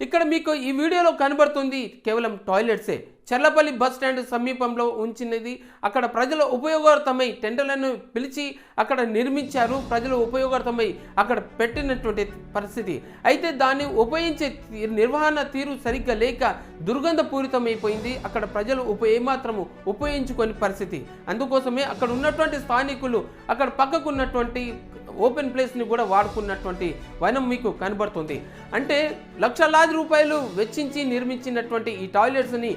ఇక్కడ మీకు ఈ వీడియోలో కనబడుతుంది కేవలం టాయిలెట్సే చర్లపల్లి బస్ స్టాండ్ సమీపంలో ఉంచినది. అక్కడ ప్రజల ఉపయోగార్థమై టెండర్లను పిలిచి అక్కడ నిర్మించారు. ప్రజలు ఉపయోగార్థమై అక్కడ పెట్టినటువంటి పరిస్థితి. అయితే దాన్ని ఉపయోగించే నిర్వహణ తీరు సరిగ్గా లేక దుర్గంధపూరితమైపోయింది. అక్కడ ప్రజలు ఉప ఏమాత్రము ఉపయోగించుకొని పరిస్థితి. అందుకోసమే అక్కడ ఉన్నటువంటి స్థానికులు అక్కడ పక్కకు ఉన్నటువంటి ఓపెన్ ప్లేస్ని కూడా వాడుకున్నటువంటి వనం మీకు కనబడుతుంది. అంటే లక్షలాది రూపాయలు వెచ్చించి నిర్మించినటువంటి ఈ టాయిలెట్స్ని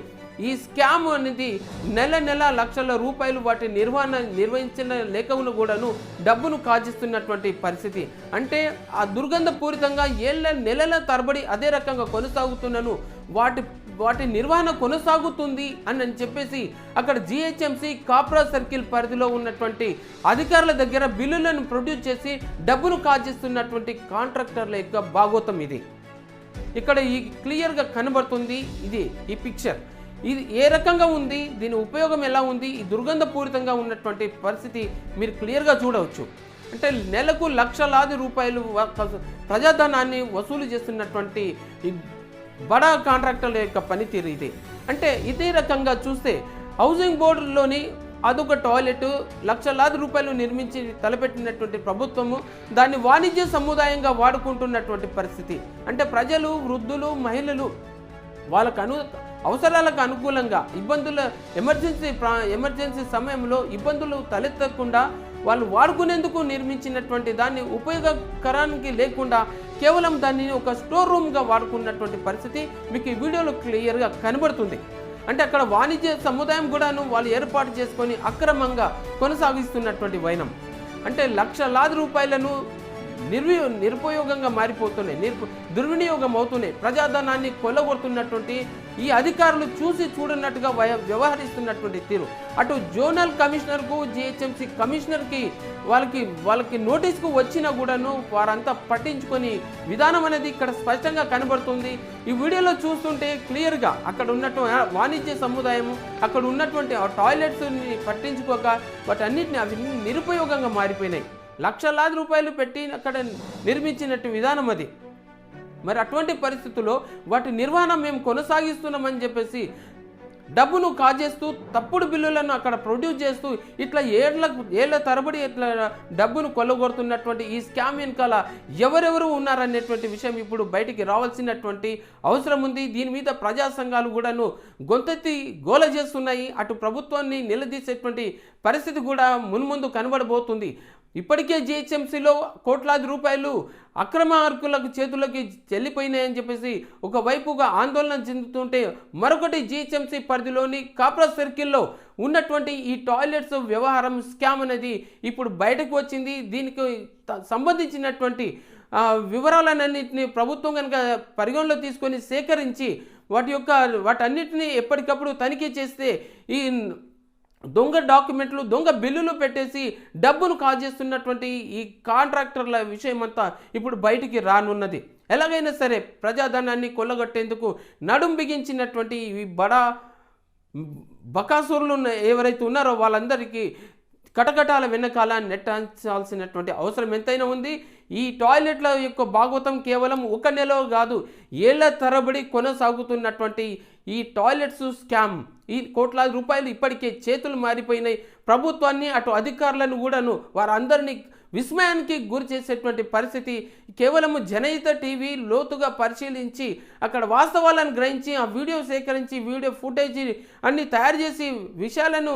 ఈ స్కామ్ అనేది నెల నెల లక్షల రూపాయలు వాటి నిర్వహణ నిర్వహించిన లేఖను కూడాను డబ్బును కాజిస్తున్నటువంటి పరిస్థితి. అంటే ఆ దుర్గంధపూరితంగా ఏళ్ళ నెలల తరబడి అదే రకంగా కొనసాగుతున్నను. వాటి వాటి నిర్వహణ కొనసాగుతుంది అని అని చెప్పేసి అక్కడ జిహెచ్ఎంసి కాప్రా సర్కిల్ పరిధిలో ఉన్నటువంటి అధికారుల దగ్గర బిల్లులను ప్రొడ్యూస్ చేసి డబ్బును కాజిస్తున్నటువంటి కాంట్రాక్టర్ల యొక్క భాగోతం ఇది. ఇక్కడ ఈ క్లియర్గా కనబడుతుంది ఇది ఈ పిక్చర్. ఇది ఏ రకంగా ఉంది? దీని ఉపయోగం ఎలా ఉంది? ఈ దుర్గంధపూరితంగా ఉన్నటువంటి పరిస్థితి మీరు క్లియర్గా చూడవచ్చు. అంటే నెలకు లక్షలాది రూపాయలు ప్రజాధనాన్ని వసూలు చేస్తున్నటువంటి ఈ బడా కాంట్రాక్టర్ల యొక్క పనితీరు ఇది. అంటే ఇదే రకంగా చూస్తే హౌసింగ్ బోర్డులోని అదొక టాయిలెట్ లక్షలాది రూపాయలు నిర్మించి తలపెట్టినటువంటి ప్రభుత్వము దాన్ని వాణిజ్య సముదాయంగా వాడుకుంటున్నటువంటి పరిస్థితి. అంటే ప్రజలు వృద్ధులు మహిళలు వాళ్ళకు అను అవసరాలకు అనుకూలంగా ఇబ్బందుల ఎమర్జెన్సీ ప్రా ఎమర్జెన్సీ సమయంలో ఇబ్బందులు తలెత్తకుండా వాళ్ళు వాడుకునేందుకు నిర్మించినటువంటి దాన్ని ఉపయోగకరానికి లేకుండా కేవలం దాన్ని ఒక స్టోర్ రూమ్గా వాడుకున్నటువంటి పరిస్థితి మీకు ఈ వీడియోలో క్లియర్గా కనబడుతుంది. అంటే అక్కడ వాణిజ్య సముదాయం కూడాను వాళ్ళు ఏర్పాటు చేసుకొని అక్రమంగా కొనసాగిస్తున్నటువంటి వైనం. అంటే లక్షలాది రూపాయలను నిర్వి నిరుపయోగంగా మారిపోతున్నాయి నిర్ దుర్వినియోగం అవుతున్నాయి ప్రజాధనాన్ని కొల్లగొడుతున్నటువంటి ఈ అధికారులు చూసి చూడనట్టుగా వ్యవహరిస్తున్నటువంటి తీరు. అటు జోనల్ కమిషనర్కు జిహెచ్ఎంసీ కమిషనర్కి వాళ్ళకి వాళ్ళకి నోటీస్కు వచ్చినా కూడాను వారంతా పట్టించుకొని విధానం అనేది ఇక్కడ స్పష్టంగా కనబడుతుంది. ఈ వీడియోలో చూస్తుంటే క్లియర్గా అక్కడ ఉన్నటువంటి వాణిజ్య సముదాయము అక్కడ ఉన్నటువంటి ఆ టాయిలెట్స్ని పట్టించుకోక వాటన్నిటిని అవి నిరుపయోగంగా మారిపోయినాయి. లక్షలాది రూపాయలు పెట్టి అక్కడ నిర్మించినట్టు విధానం అది. మరి అటువంటి పరిస్థితుల్లో వాటి నిర్వహణ మేము కొనసాగిస్తున్నామని చెప్పేసి డబ్బును కాజేస్తూ తప్పుడు బిల్లులను అక్కడ ప్రొడ్యూస్ చేస్తూ ఇట్లా ఏళ్ళ ఏళ్ళ తరబడి ఇట్లా డబ్బును కొల్లగొడుతున్నటువంటి ఈ స్కామ్ వెనకాల ఎవరెవరు ఉన్నారనేటువంటి విషయం ఇప్పుడు బయటికి రావాల్సినటువంటి అవసరం ఉంది. దీని మీద ప్రజా సంఘాలు కూడాను గొంతెత్తి గోల చేస్తున్నాయి. అటు ప్రభుత్వాన్ని నిలదీసేటువంటి పరిస్థితి కూడా మున్ముందు కనబడబోతుంది. ఇప్పటికే జిహెచ్ఎంసీలో కోట్లాది రూపాయలు అక్రమ అర్కులకు చేతులకి చెల్లిపోయినాయని చెప్పేసి ఒకవైపుగా ఆందోళన చెందుతుంటే మరొకటి జిహెచ్ఎంసీ పరిధిలోని కాప్రా సర్కిల్లో ఉన్నటువంటి ఈ టాయిలెట్స్ వ్యవహారం స్కామ్ అనేది ఇప్పుడు బయటకు వచ్చింది. దీనికి సంబంధించినటువంటి వివరాలన్నింటినీ ప్రభుత్వం కనుక పరిగణలో తీసుకొని సేకరించి వాటి యొక్క వాటన్నిటిని ఎప్పటికప్పుడు తనిఖీ చేస్తే ఈ దొంగ డాక్యుమెంట్లు దొంగ బిల్లులు పెట్టేసి డబ్బును కాజేస్తున్నటువంటి ఈ కాంట్రాక్టర్ల విషయం అంతా ఇప్పుడు బయటికి రానున్నది. ఎలాగైనా సరే ప్రజాధనాన్ని కొల్లగొట్టేందుకు నడుం బిగించినటువంటి ఈ బడా బకాసురులు ఉన్న- ఎవరైతే ఉన్నారో వాళ్ళందరికీ కటకటాల వెనకాల నెట్టాల్సినటువంటి అవసరం ఎంతైనా ఉంది. ఈ టాయిలెట్ల యొక్క భాగవతం కేవలం ఒక నెల కాదు ఏళ్ళ తరబడి కొనసాగుతున్నటువంటి ఈ టాయిలెట్స్ స్కామ్ ఈ కోట్లాది రూపాయలు ఇప్పటికే చేతులు మారిపోయినాయి. ప్రభుత్వాన్ని అటు అధికారులను కూడాను వారందరినీ విస్మయానికి గురి చేసేటువంటి పరిస్థితి కేవలము జనయిత టీవీ లోతుగా పరిశీలించి అక్కడ వాస్తవాలను గ్రహించి ఆ వీడియో సేకరించి వీడియో ఫుటేజ్ అన్ని తయారు చేసి విషయాలను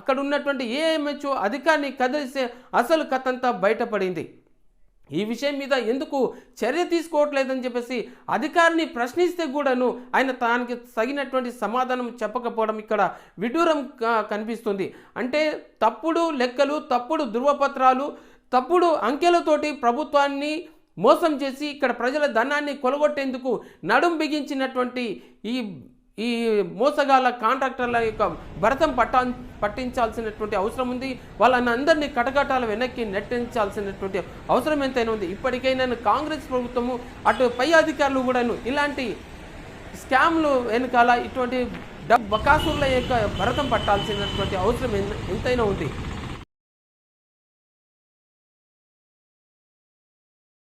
అక్కడ ఉన్నటువంటి ఏఎంహెచ్ఓ అధికారిని కదిలిస్తే అసలు కథంతా బయటపడింది. ఈ విషయం మీద ఎందుకు చర్య తీసుకోవట్లేదని చెప్పేసి అధికారిని ప్రశ్నిస్తే కూడాను ఆయన తనకి తగినటువంటి సమాధానం చెప్పకపోవడం ఇక్కడ విడూరం కనిపిస్తుంది. అంటే తప్పుడు లెక్కలు తప్పుడు ధృవపత్రాలు తప్పుడు అంకెలతోటి ప్రభుత్వాన్ని మోసం చేసి ఇక్కడ ప్రజల ధనాన్ని కొలగొట్టేందుకు నడుం బిగించినటువంటి ఈ ఈ మోసగాళ్ళ కాంట్రాక్టర్ల యొక్క భరతం పట్టా పట్టించాల్సినటువంటి అవసరం ఉంది. వాళ్ళని అందరినీ కటకటాల వెనక్కి నెట్టించాల్సినటువంటి అవసరం ఎంతైనా ఉంది. ఇప్పటికైనా కాంగ్రెస్ ప్రభుత్వము అటు పై అధికారులు కూడాను ఇలాంటి స్కామ్లు వెనకాల ఇటువంటి బకాసుల యొక్క భరతం పట్టాల్సినటువంటి అవసరం ఎంతైనా ఉంది.